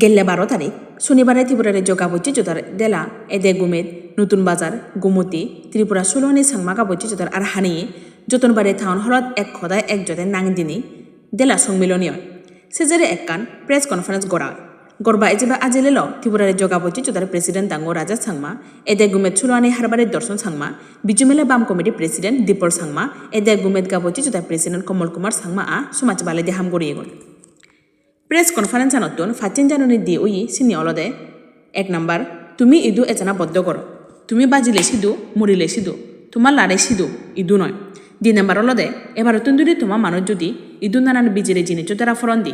গেলে বারো তারিখ। শনিবারে ত্রিপুরার জগাবতী জোতার দেলা, এদে গুমেদ নতুন বাজার, গুমতি, ত্রিপুরা সুলনি সাংমা গাবতী জোতার আর হানি যতনবাড়ি টাউন হলত এক খদায় এক জোতে নাংদিনী দেলা সংমিলনী হয় সেজারে একখান প্রেস কনফারেন্স গড়া গড়বা এজেবা আজিলেল ত্রিপুরার জগাবতী জোতার প্রেসিডেন্ট দাঙ্গো রাজা সাংমা এদে গুমেদ সুলনি হারবারের দর্শন সাংমা বিজুমেলা বাম কমিটি প্রেসিডেন্ট দীপর সাংমা এদে গুমেদ গাবতী জোতার প্রেসিডেন্ট কমল কুমার সাংমা আ সমাজ বালে দেহাম গড়িয়ে গল। প্রেছ কনফাৰেন্সানতোন ফাটিন জানুৱাৰী দি উই চিনি অলদে। এক নাম্বাৰ, তুমি ইদু এজনা বদ্ধ কৰ। তুমি বাজিলে সিদু, মৰিলে সিদু তোমাৰ লাৰে সিদু, ইদু নয়। দুই নাম্বাৰ অলদে এবার এবাৰ তুন্দুরি তোমাৰ মানুহ যদি ইদু নানান বিজিৰে জিনিস তারা ফরন দি।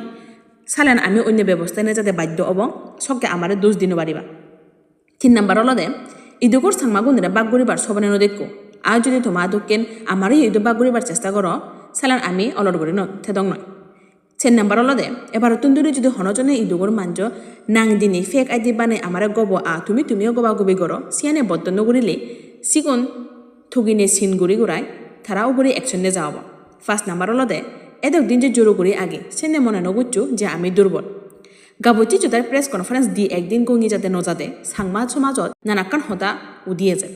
চালেন আমি অন্য ব্যৱস্থা নে যাতে বাধ্য হব চকে আমারে দোষ দিন পারিবা তিন নাম্বার অলদে ইদুকর সাংমা গুণেরা বাগ গরিবার সবনে নদেকো। আর যদি তোমা দোকেন আমারই ইদু বাগ গরিবার চেষ্টা করো চালান আমি অলর গরি ন নয়। চেন নাম্বার অলদে এবার তুন্দুরি যদি হনজনে ইদুগর মাঞ্জ নাং দিনে ফেক আইডি বানে আমারে গব আ তুমি তুমিও গবা গবি গর সিয়ানে বদ্ধ নগরিলে সিগুন ঠগিনে সিন গুড়ি গুড়াই তারা উপরে একশনে যাওয়াব ফার্স্ট নাম্বার অলদে এদক দিন যে জোরো করি আগে সেনে মনে নগুচ্ছু যে আমি দুর্বল গাবতী জোতার প্রেস কনফারেন্স দি একদিন গঙি যাতে নজাতে সাংমা সমাজত নানাকান হতা উদিয়ে যায়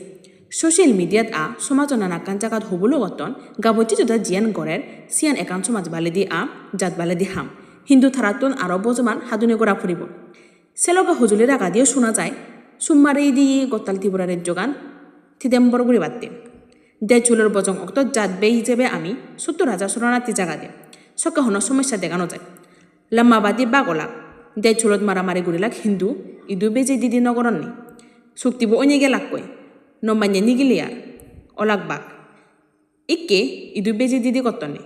ছ'চিয়েল মিডিয়াত আ সমাজৰ নানাকান জাগাত হ'বলৈ গতন গাবতী জোতা জিয়ান গড়েৰ চিয়ান একান সমাজ বালে দি আ, জাত বালে দি হাম। হিন্দু থাৰাটোন আৰু বজমান সাধুনে কৰা ফুৰিব চেলকা সজুলিৰ আগা দিও শোনা যায়, সুম্মারে দি গতাল ত্রিপুরার যোগান থিদেম্বর গুড়ি বাদতে দে চুলের বজং অক্ত জাত বে হিসেবে আমি সত্তর হাজার শরণার্থী জাগা দে। সকে হন সমস্যা দেখানো যায়। লাম্মাবাদী বা গলাক দে চুলত মারামারি গুড়িলাক হিন্দু, ইদু বেজে দিদি নগরণনি চুক্তিব অনে গেলাক কই নমান্য নিগিলিয়ার অলাক বাক ইকে ইদু বেজে দিদি কতনে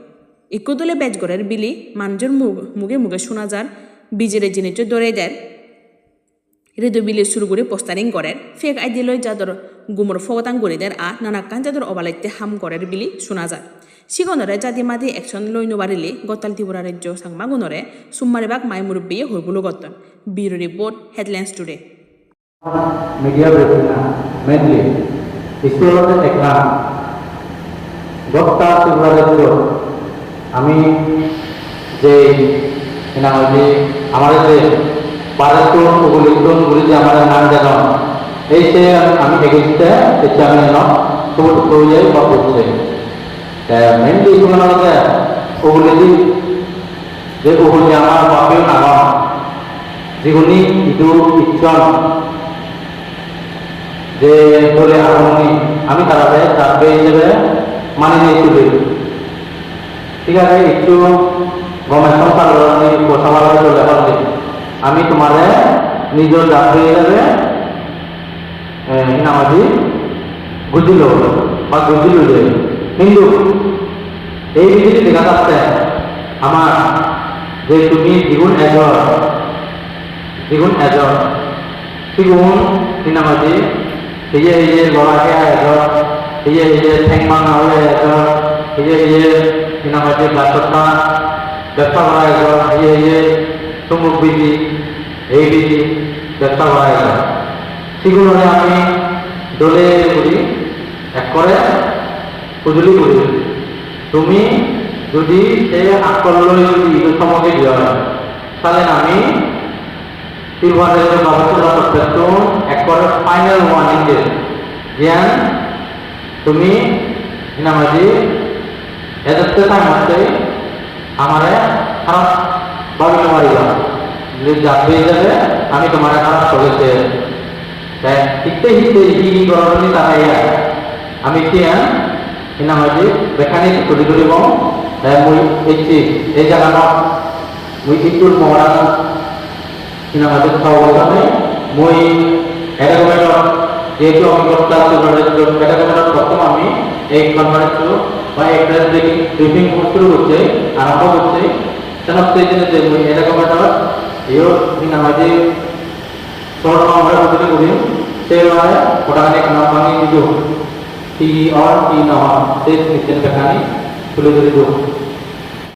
ইকো দলে বেজ গড়ের বিলি মানুষের মুখে মুখে শোনা যার বিজেরে জিনিস দরে দেয় রেদু বিলি শুরু করে পোস্টারিং করেন ফেক আইডি লই যাদর গুমর ফগতাং করে দেন আ নানাকান যাদর অবালাইতে হাম করের বিলি শোনা যায় সিগনরে জাতি মাদি একশন লই নবারিলে গতাল ত্রিপুরা রাজ্য সাংমা গুণরে সুম্মারে বাক মাই মুরব্বী হইবুলো গতন bureau report headlines today media mainly istilahnya ekran গপ্তা শিবরাজত্ব আমি যে নাম যে আমাদের যে পারস্পর যে আমাদের নাম জানো এই সে আমি এগেইনস্টে এসে আমি জানো সবুজ করে বা করছে। মেনলি হচ্ছে ওগুলি যে ওগুলি আমার বাপেও নাগন যেগুলি ইদু ইচ্ছন যে বলে আমি আমি তারাবে চাপবে হিসেবে মানে নিয়ে তুলি ঠিক আছে, একটু গমেশন কারণে কথা বলা চলে পারবে আমি তোমারে নিজের চাপবে হিসেবে নামাজি বুঝিল বা যে কিন্তু এই বিষয়টি দেখা যাচ্ছে, আমার যে তুমি দ্বিগুণ এজন দ্বিগুণ এজন দ্বিগুণ সিনেমাজি hiye lola ke ayo hiye hiye thengmang awe ayo hiye hiye ina করা আয়োজন সেগুলো আমি দলে করি, এক করে সজুলি করি। তুমি যদি সেই আকল যদি ইটো চমকে দিয়া, তাহলে আমি তিরুভারের বাবাসুরা সত্য একবার ফাইনাল ওয়ার্নিং দে জ্ঞান তুমি নামাজি টাইম আছে, আমারে খারাপ ভাবিতে পারিবা যে যা পেয়ে যাবে, আমি তোমার খারাপ চলেছে হিতে হিতে গরমনি তাকাইয়া আমি কিয়া নামাজি বেখানি তুলি তুলিব মুই এই এই জায়গা মুই ইতুর মহড়া সিনেমাতে সহবর্তনে মই এডাগমেন্টর যেহেতু আমি করতে এডাগমেন্টর প্রথম আমি এই কনফারেন্স বা এই প্রেস ব্রিফিং শুরু করছে আরম্ভ করছে তেন সেই দিনে যে মই এডাগমেন্টর ইও সিনেমাতে শর্ট আমরা করতে করি সেই মানে ওটাখানে নাম ভাঙি দিল কি অন কি না সেই নিশ্চয় দেখানি তুলে ধরে দিল